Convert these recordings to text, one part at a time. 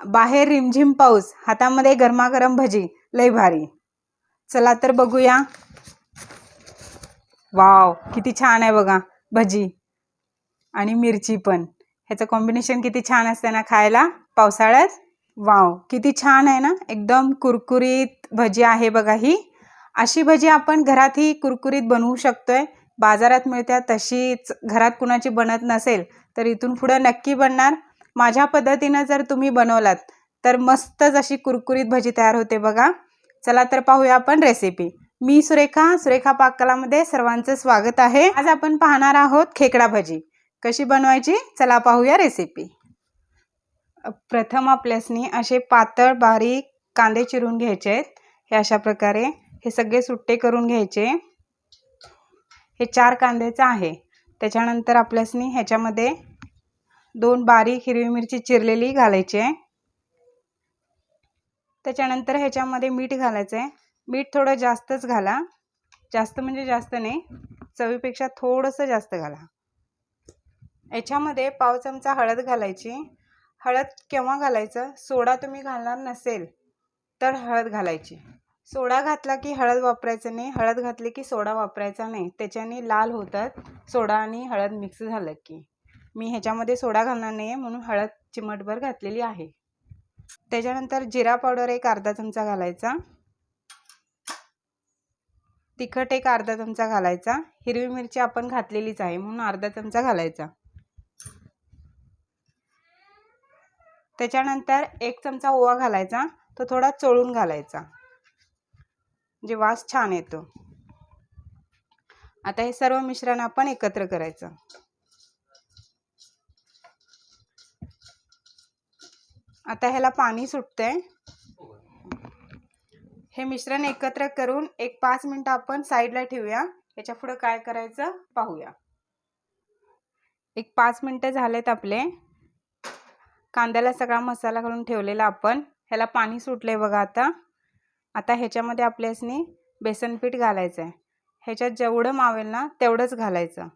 बाहेर रिमझिम पाऊस हातामध्ये गरमागरम भजी लय भारी. चला तर बघूया. वाव किती छान आहे बघा भजी आणि मिरची पण. ह्याचं कॉम्बिनेशन किती छान असते ना खायला पावसाळ्यात? वाव किती छान आहे ना? एकदम कुरकुरीत भजी आहे बघा ही. अशी भजी आपण घरातही कुरकुरीत बनवू शकतोय. बाजारात मिळत्या तशीच. घरात कुणाची बनत नसेल तर इथून पुढं नक्की बनणार. माझ्या पद्धतीनं जर तुम्ही बनवलात तर मस्तच अशी कुरकुरीत भजी तयार होते बघा. चला तर पाहूया आपण रेसिपी मी सुरेखा सुरेखा पाककलामध्ये सर्वांचं स्वागत आहे. आज आपण पाहणार आहोत खेकडा भजी. कशी बनवायची? चला पाहूया रेसिपी प्रथम आपल्यासनी असे पातळ बारीक कांदे चिरून घ्यायचे आहेत. हे अशा प्रकारे हे सगळे सुट्टे करून घ्यायचे. हे चार कांद्याचं आहे. त्याच्यानंतर आपल्यासनी ह्याच्यामध्ये दोन बारीक हिरवी मिरची चिरलेली घालायची आहे. त्याच्यानंतर ह्याच्यामध्ये मीठ घालायचं आहे. मीठ थोडं जास्तच घाला. जास्त म्हणजे जास्त नाही. चवीपेक्षा थोडंसं जास्त घाला. याच्यामध्ये पाव चमचा हळद घालायची. हळद केव्हा घालायचं? सोडा तुम्ही घालणार नसेल तर हळद घालायची. सोडा घातला की हळद वापरायचं नाही. हळद घातली की सोडा वापरायचा नाही. त्याच्याने लाल होतात. सोडा आणि हळद मिक्स झालं की. मी ह्याच्यामध्ये सोडा घालणार नाही आहे म्हणून हळद चिमटभर घातलेली आहे. त्याच्यानंतर जिरा पावडर एक अर्धा चमचा घालायचा. तिखट एक अर्धा चमचा घालायचा. हिरवी मिरची आपण घातलेलीच आहे म्हणून अर्धा चमचा घालायचा. त्याच्यानंतर एक चमचा ओवा घालायचा. तो थोडा चोळून घालायचा. म्हणजे वास छान येतो. आता हे सर्व मिश्रण आपण एकत्र करायचं. आता ह्याला पाणी सुटतंय. हे मिश्रण एकत्र करून एक पाच मिनटं आपण साईडला ठेवूया. याच्या पुढं काय करायचं पाहूया. एक पाच मिनटं झालेत आपले. कांद्याला सगळा मसाला घालून ठेवलेला आपण. ह्याला पाणी सुटलंय बघा आता. आता ह्याच्यामध्ये आपल्यासनी बेसन पीठ घालायचं आहे ह्याच्यात जेवढं मावेल ना तेवढंच घालायचं.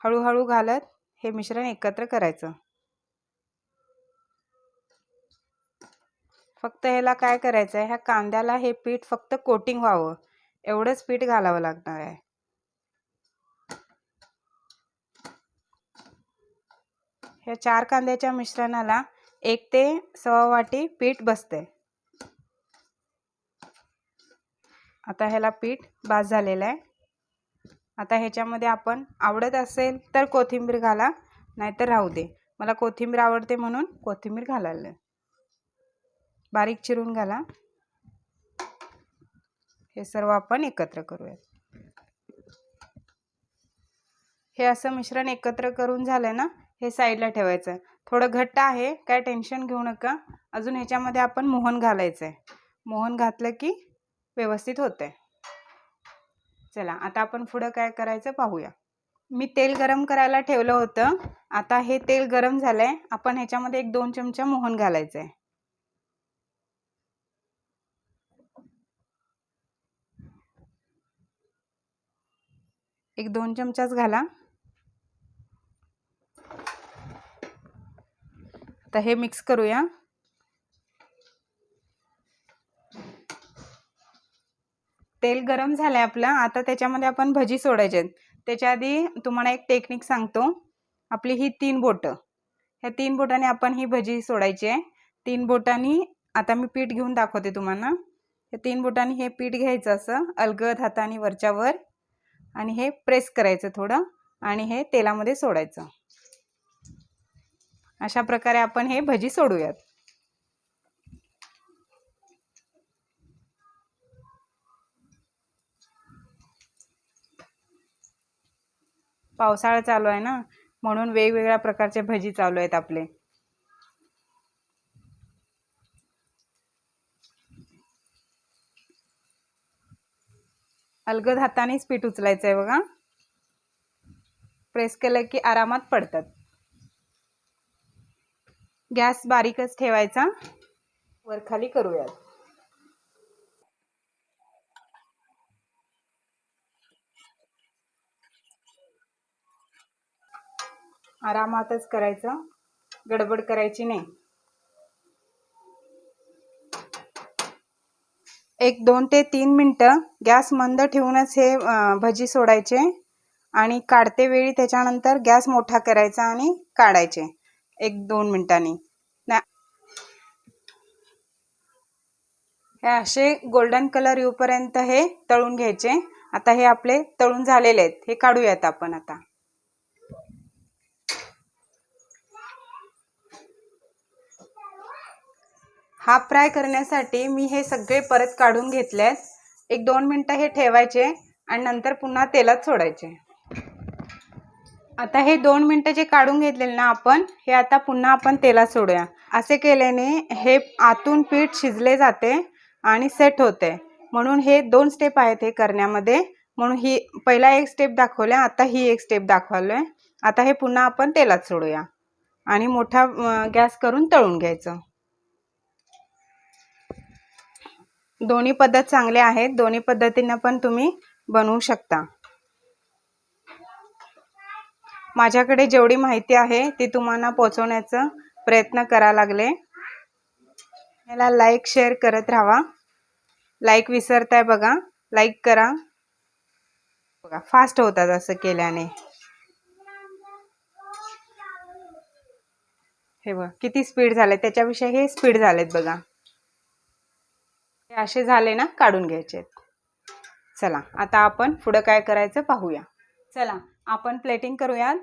हळूहळू घालत हे मिश्रण एकत्र करायचं. फक्त ह्याला काय करायचं आहे ह्या कांद्याला हे पीठ फक्त कोटिंग व्हावं. एवढंच पीठ घालावं लागणार आहे. ह्या चार कांद्याच्या मिश्रणाला एक ते सव्वा वाटी पीठ बसते आता ह्याला पीठ बास झालेलं आहे. आता ह्याच्यामध्ये आपण आवडत असेल तर कोथिंबीर घाला नाहीतर राहू दे. मला कोथिंबीर आवडते म्हणून कोथिंबीर घालायला. बारीक चिरून घाला. हे सर्व आपण एकत्र करूयात. हे असं मिश्रण एकत्र करून झालं ना हे साईडला ठेवायचं. थोडं घट्ट आहे काय टेन्शन घेऊ नका. अजून ह्याच्यामध्ये आपण मोहन घालायचं आहे मोहन घातलं की व्यवस्थित होतं चला आता आपण पुढं काय करायचं पाहूया. मी तेल गरम करायला ठेवलं होतं. आता हे तेल गरम झालं आहे आपण ह्याच्यामध्ये एक दोन चमचा मोहन घालायचं आहे एक दोन चमचाच घाला. आता हे मिक्स करूया. तेल गरम झालं आहे आपलं. आता त्याच्यामध्ये आपण भजी सोडायचे आहेत. त्याच्या आधी तुम्हाला एक टेक्निक सांगतो. आपली ही तीन बोटं. ह्या तीन बोटाने आपण ही भजी सोडायची आहे. तीन बोटांनी आता मी पीठ घेऊन दाखवते तुम्हाला. या तीन बोटांनी हे पीठ घ्यायचं असं. अलगद हाताने वरच्यावर. आणि हे प्रेस करायचं थोडं आणि हे तेलामध्ये सोडायचं. अशा प्रकारे आपण हे भजी सोडूयात. पावसाळा चालू आहे ना म्हणून वेगवेगळ्या प्रकारचे भजी चालू आहेत आपले. अलगद हातानेच पीठ उचलायचं आहे बघा. प्रेस केलं की आरामात पडतात. गॅस बारीकच ठेवायचा. वरखाली करूयात. आरामातच करायचं. गडबड करायची नाही. एक दोन ते तीन मिनटं गॅस मंद ठेवूनच हे भजी सोडायचे आणि काढते वेळी त्याच्यानंतर गॅस मोठा करायचा आणि काढायचे एक दोन मिनिटांनी. हे असे गोल्डन कलर येऊपर्यंत हे तळून घ्यायचे. आता हे आपले तळून झालेले आहेत. हे काढूयात आपण आता. हाफ फ्राय करण्यासाठी मी हे सगळे परत काढून घेतलेत एक दोन मिनटं हे ठेवायचे आणि नंतर पुन्हा तेलात सोडायचे. आता हे दोन मिनटं जे काढून घेतलेले ना आपण हे आता पुन्हा आपण तेलात सोडूया. असे केल्याने हे आतून पीठ शिजले जाते आणि सेट होते. म्हणून हे दोन स्टेप आहेत हे करण्यामध्ये. म्हणून ही पहिला एक स्टेप दाखवल्या आता ही एक स्टेप दाखवलोय. आता हे पुन्हा आपण तेलात सोडूया. आणि मोठा गॅस करून तळून घ्यायचं. दोन्ही पद्धत चांगल्या आहेत. दोन्ही पद्धतीनं पण तुम्ही बनवू शकता. माझ्याकडे जेवढी माहिती आहे ती तुम्हाला पोचवण्याचा प्रयत्न करा लागले. याला लाईक शेअर करत राहा. लाईक विसरताय बघा. लाईक करा. बघा फास्ट होतात असं केल्याने. हे बघा किती स्पीड झाले. त्याच्याविषयी हे स्पीड झालेत बघा. हे असे झाले ना काढून घ्यायचे चला आता आपण पुढं काय करायचं पाहूया. चला आपण प्लेटिंग करूयात.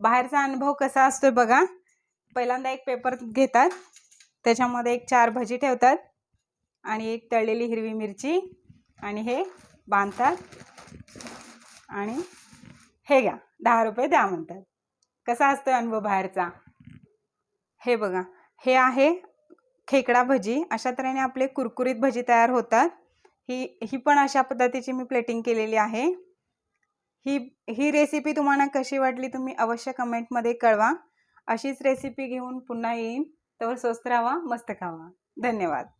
बाहेरचा अनुभव कसा असतोय बघा. पहिल्यांदा एक पेपर घेतात. त्याच्यामध्ये एक चार भजी ठेवतात. आणि एक तळलेली हिरवी मिरची. आणि हे बांधतात. आणि हे घ्या दहा रुपये द्या म्हणतात. कसा असतोय अनुभव बाहेरचा? हे बघा हे आहे खेकडा भजी अशा तऱ्हेने आपले कुरकुरीत भजी तयार होतात. ही ही पण अशा पद्धतीची मी प्लेटिंग केलेली आहे. ही ही रेसिपी तुम्हाला कशी वाटली तुम्ही अवश्य कमेंटमध्ये कळवा. अशीच रेसिपी घेऊन पुन्हा येईन. तर स्वस्त राहा मस्त खावा. धन्यवाद.